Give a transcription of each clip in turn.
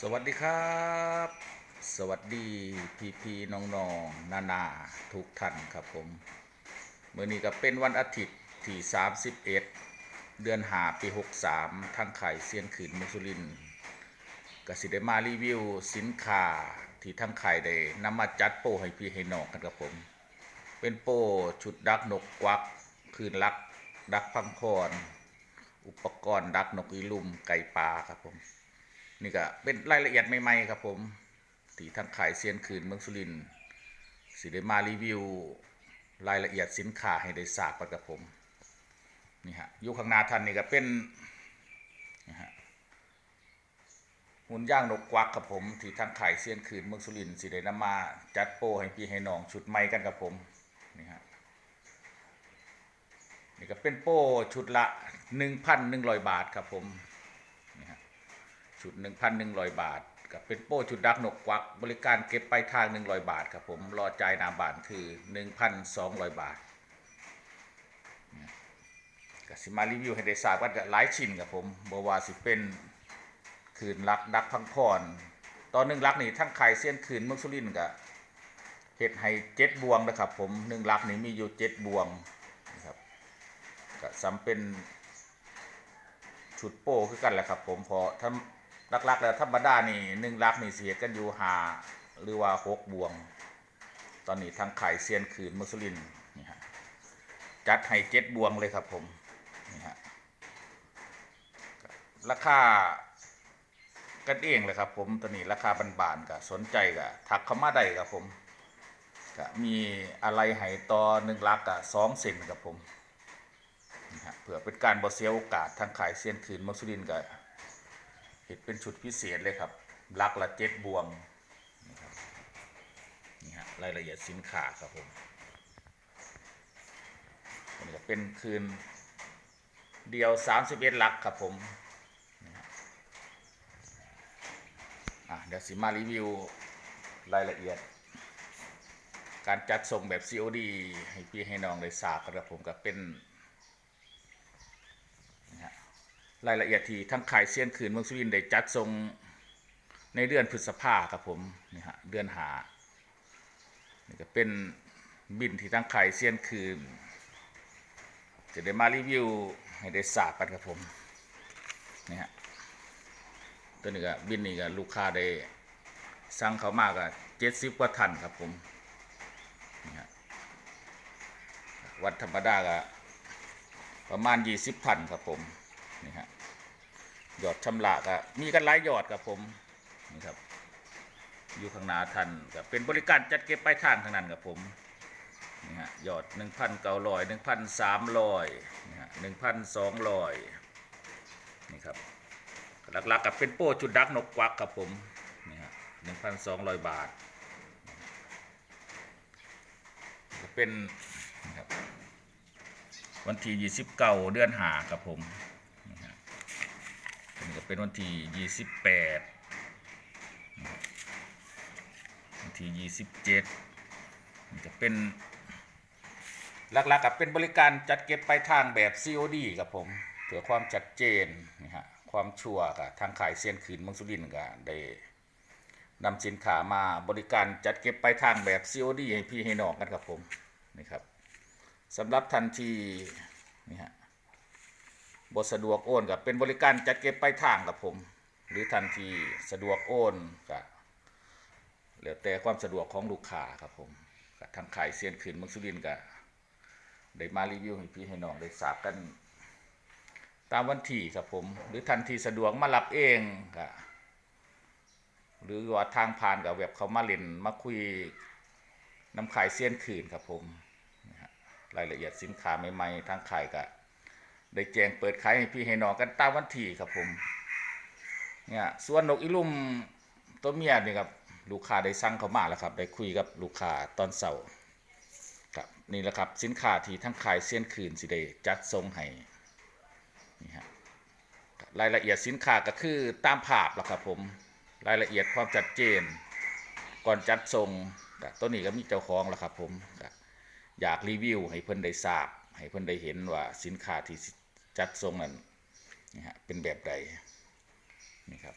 สวัสดีครับ สวัสดีพี่พี่ๆน้องๆนานาทุกท่านครับผมเมื่อนี้ก็เป็นวันอาทิตย์ที่ 31 เดือนหาปี 63 ทางไข่เซียนขืนมุสุลินก็สิได้มารีวิวสินค้าที่ทางไข่ได้นำมาจัดโปรให้พี่ให้น้องกันครับผม เป็นโปรชุดดักนกกวัก คืนลัก ดักพังพรอุปกรณ์ดักนกอีลุมไก่ปลาครับผม นี่ก็เป็นรายละเอียดใหม่ๆครับผมที่ทางขายเซียนคืนเมืองสุรินสิได้มารีวิวรายละเอียดสินค้าให้ได้ทราบกันกับผมนี่ฮะอยู่ข้างหน้าท่านนี่ก็เป็นนะฮะหุ่นย่างนกกวักครับผมที่ทางขายเซียนคืนเมืองสุรินสิได้นำมาจัดโปรให้พี่ให้น้องชุดใหม่กันครับผมนี่ฮะนี่ก็เป็นโป้ชุดละ 1,100 บาทครับผม ชุด 1,100 บาทกับเป็นโป้ชุดดักนกกวัก บริการเก็บไปลายทาง 100 บาทครับผมรอจ่ายนาบานคือ 1,200 บาทเนี่ยก็สิมารีวิวให้ได้ทราบกันกับหลายชิ้นครับผมบว่าสิเป็นคืนรักดักพังพรตอนหนึ่งรักนี่ทั้งไข่เส้นคืนเมืองสุรินกับเห็ดให้เจ็ดบวงนะครับผมหนึ่งรักนี่มีอยู่เจ็ดบวงนะครับก็ซ้ำเป็นชุดโป้คือกันแหละครับผมพอถ้า ลักๆ แล้วธรรมดานี่หนึ่งลักนี่เสียกันอยู่หาหรือว่าหกบวง ตอนนี้ทางขายเซียนคืนมุสลินนี่ฮะจัดให้เจ็ดบวงเลยครับผมนี่ฮะราคากันเองเลยครับผมตอนนี้ราคาบานๆก็สนใจก็ทักเข้ามาได้ครับผมก็มีอะไรให้ต่อหนึ่งลักก็สองเซนครับผมนะฮะเผื่อเป็นการบอเสียโอกาสทางขายเซียนคืนมัสุรินทร์ก็ เห็ดเป็นชุดพิเศษเลยครับลักละเจ็ดบวงนี่ครับนี่ฮะรายละเอียดสินค้าครับผมอันนี้ก็เป็นคืนเดียว31ลักครับผมอะเดี๋ยวสิมารีวิวรายละเอียด การจัดส่งแบบ COD ให้พี่ให้น้องได้ทราบกันครับผมก็เป็น รายละเอียดที่ทั้งขายเซียนคืนเมืองสุรินทร์ได้จัดทรงในเดือนพฤษภาครับผมนี่ฮะเดือนหานี่ก็เป็นบินที่ทั้งขายเซียนคืนจะได้มารีวิวให้ได้ทราบกันครับผมนี่ฮะตัวนี้ก็บินนี่ก็ลูกค้าได้สั่งเขามากก็เจ็ดสิบกว่าทันครับผมนี่ฮะวันธรรมดาก็ประมาณยี่สิบพันครับผม นี่ฮะหยอดชำระก็มีกันหลายหยอดกับผมนี่ครับ อยู่ข้างหน้าท่านก็เป็นบริการจัดเก็บปลายทางทางนั้นกับผมนี่ฮะหยอดหนึ่งพันเก้าร้อยหนึ่งพันสามร้อยนี่ฮะหนึ่งพันสองร้อยนี่ครับหลักๆกับเป็นโป้จุดดักนกกวักครับผมนี่ฮะหนึ่งพันสองร้อยบาทเป็นนะครับวันที่29เดือนหาครับผม เป็นวันที่ 28 วันที่ 27จะเป็นหลักๆกับเป็นบริการจัดเก็บไปลายทางแบบ COD ครับผมเพื่อความชัดเจนนี่ฮะความชัวร์กับทางขายเซียนคืนมืองสุรินทร์ก็ได้นำสินค้ามาบริการจัดเก็บไปลายทางแบบ COD ให้พี่ให้น้องกันครับผมนี่ครับสำหรับทันทีนี่ฮะ บสะดวกโอนกับเป็นบริการจัดเก็บไปลายทางกับผม หรือทันทีสะดวกโอนกับแล้วแต่ความสะดวกของลูกค้าครับผมกับทางขายเซียนขืนมืองสุรินกับได้มารีวิวให้พี่ให้น้องได้ทราบกันตามวันที่ครับผม หรือทันทีสะดวกมารับเองกับหรือว่าทางผ่านกับแบบเขามาเล่นมาคุยน้ำขายเซียนขืนครับผมรายละเอียดสินค้าใหม่ๆทางขายก็ ได้แจ้งเปิดขายให้พี่ให้น้องกันตามวันที่ครับผม เนี่ยส่วนนกอีลุ่มตัวเมียนี่ครับลูกค้าได้สั่งเขามาแล้วครับ ได้คุยกับลูกค้าตอนเสาร์ครับนี่แหละครับสินค้าที่ทั้งขายเส้นคืนสิได้จัดส่งให้นี่ฮะรายละเอียดสินค้าก็คือตามภาพแล้วครับผมรายละเอียดความชัดเจน ก่อนจัดส่งตัวนี้ก็มีเจ้าของแล้วครับผมอยากรีวิวให้เพิ่อนได้ทราบให้เพิ่อนได้เห็นว่าสินค้าที่ จัดทรงนั้นนี่ฮะเป็นแบบใดนี่ครับ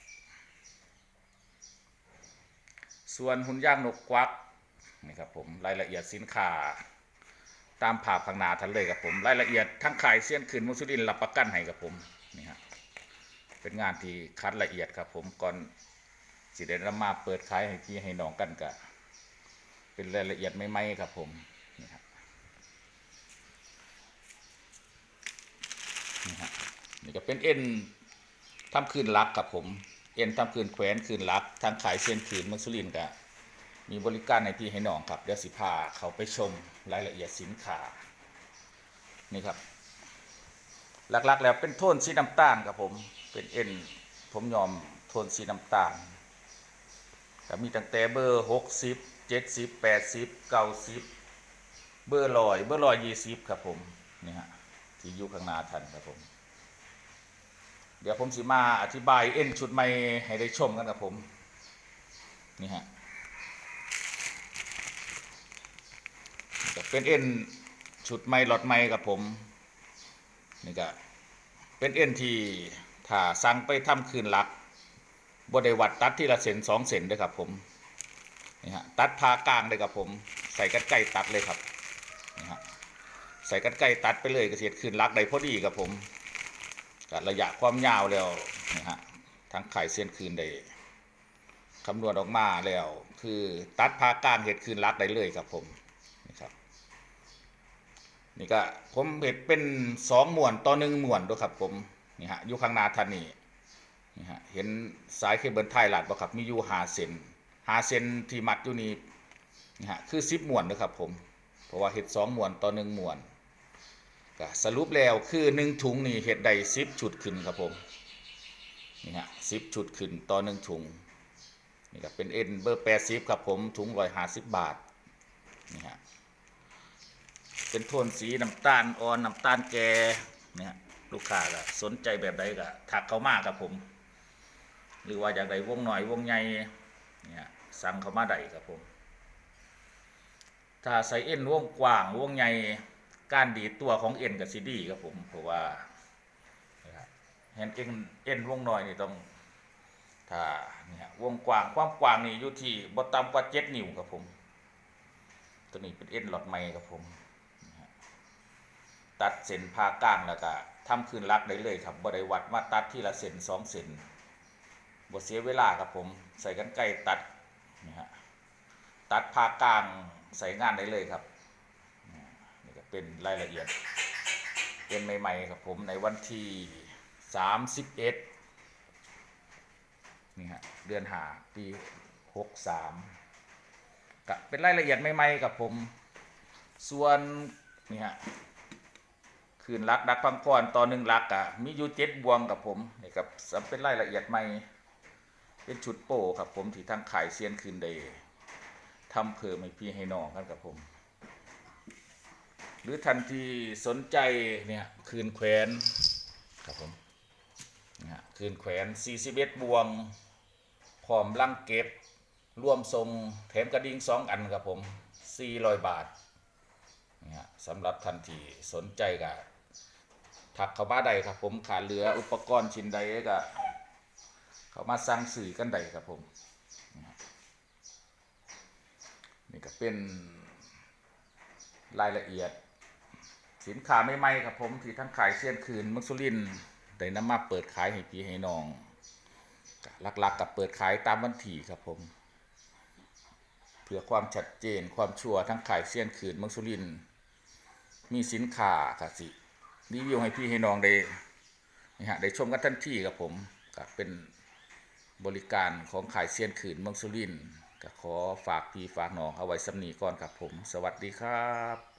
ส่วนหุ่นย่างนกกวักนี่ครับผมรายละเอียดสินค้าตามภาพข้างหน้าท่านเลยครับผมรายละเอียดทั้งขายเสี้ยนคืนมุสุรินรับประกันให้กับผมนี่ฮะเป็นงานที่คัดละเอียดครับผมก่อนสิเดนำมาเปิดขายให้พี่ให้น้องกันกะเป็นรายละเอียดไม่ไม่ครับผมนี่ฮะ นี่ฮะนี่ก็เป็นเอ็นทำคืนรักครับผม เอ็นทำคืนแขวนคืนรักทางขายเส้นคืนมุสุรินทร์กะมีบริการในพี่ให้น้องครับเดี๋ยวสิพาเขาไปชมรายละเอียดสินค้านี่ครับหลักๆ แล้วเป็นโทนสีน้ำตาลครับผมเป็นเอ็นผมยอมโทนสีน้ำตาลก็มีตั้งแต่เบอร์หกสิบเจ็ดสิบแปดสิบเก้าสิบเบอร์ลอยเบอร์ลอยยี่สิบครับผมนี่ฮะ ที่อยู่ข้างหน้าท่านครับผม เดี๋ยวผมสิมาอธิบายเอ็นชุดใหม่ให้ได้ชมกันครับผม นี่ฮะก็เป็นเอ็นชุดไม่หลอดไม่กับผม นี่ก็เป็นเอ็นที่ถ้าสั่งไปทำคืนหลักบดได้วัดตัดที่ละเซนสองเซนด้วยครับผมนี่ฮะตัดพากลางเลยครับผม ใส่กันไก่ตัดเลยครับนี่ฮะ ใส่กันไกตัดไปเลยกระเสียดคืนหลักได้พอดีครับผมกับระยะความยาวแล้วนี่ฮะทั้งไข่เส้นคืนได้คำนวณออกมาแล้ว คือตัดพากลางเห็ดคืนหลักได้เลยครับผมนี่ครับนี่ก็ผมเห็นเป็นสองหมวนต่อหนึ่งหมวนด้วยครับผมนี่ฮะอยู่ข้างนาท่านนี่นี่ฮะเห็นสายเคเบิลไทยหลัดบ่ครับมีอยู่หาเซนหาเซนที่มัดอยู่นี่นี่ฮะคือสิบหมวนนะครับผมเพราะว่าเห็ดสองหมวนต่อหนึ่งหมวน ก็สรุปแล้วคือหนึ่งถุงนี่เห็ดได้สิบชุดขึ้นครับผมนี่ฮะสิบชุดขึ้นต่อหนึ่งถุงนี่ก็เป็นเอ็นเบอร์แปดสิบครับผมถุงร้อยห้าสิบบาทนี่ฮะเป็นโทนสีน้ำตาลอ่อนน้ำตาลแก่เนี่ยลูกค้าก็สนใจแบบใดก็ทักเขามาครับผม หรือว่าอยากได้วงหน่อยวงใหญ่เนี่ยสั่งเขามาได้ครับผม ถ้าใส่เอ็นวงกว้างวงใหญ่ การดีตัวของเอ็นกับซีดีครับผมเพราะว่าเห็นเอ็นเอ็นวงหน่อยนี่ต้องถ้าเนี่ยวงกว้างความกว้างนี่อยู่ที่บ่ต่ำกว่าเจ็ดนิ้วครับผม ตัวนี้เป็นเอ็นหลอดไม้ครับผม ตัดเส้นผ่ากลางแล้วก็ทำคืนลักได้เลยครับบริวัดมาตัดที่ละเส้นสองเส้นบเสียเวลาครับผม ใส่กันไกรตัดนี่ฮะตัดผ่ากลางใส่งานได้เลยครับ เป็นรายละเอียดเป็นใหม่ ๆ ครับผมในวันที่สามสิบเอ็ดนี่ฮะเดือนหาปีหกสามก็เป็นรายละเอียดใหม่ๆกับผม ส่วนนี่ฮะคืนรักดักพังกรตอนหนึ่งรักอะมีอยู่เจ็ดบวงกับผมนี่ครับสำเป็นรายละเอียดใหม่ เป็นชุดโป้ครับผมที่ทั้งขายเซียนคืนเดย์ทำเพิ่มให้พี่ให้น้องกันกับผม รือทันที่สนใจเนี่ยคืนแขวนครับผมนะคืนแขวน41บวงพร้อมลังเก็บร่วมทรงแถมกระดิ่งสองอันครับผม400 บาทนี่ฮะสำหรับทันทีสนใจก็ทักเข้ามาได้ครับผมขาดเหลืออุปกรณ์ชิ้นใดก็เข้ามาสั่งสื่อกันได้ครับผมนี่ก็เป็นรายละเอียด สินค้าใหม่ๆครับผมที่ทั้งขายเสี้ยนคืนมักซุลินได้นำมาเปิดขายให้พี่ให้น้องหลักๆกับเปิดขายตามวันที่ครับผม เพื่อความชัดเจนความชัวร์ทั้งขายเสี้ยนคืนเมืองสุริน มีสินค้าค่ะสิรีวิวให้พี่ให้น้องได้นี่ฮะได้ชมกันทันทีครับผมก็เป็นบริการของขายเสี้ยนคืนเมืองสุรินทร์ก็ขอฝากพี่ฝากน้องเอาไว้สำนีก่อนครับผม สวัสดีครับ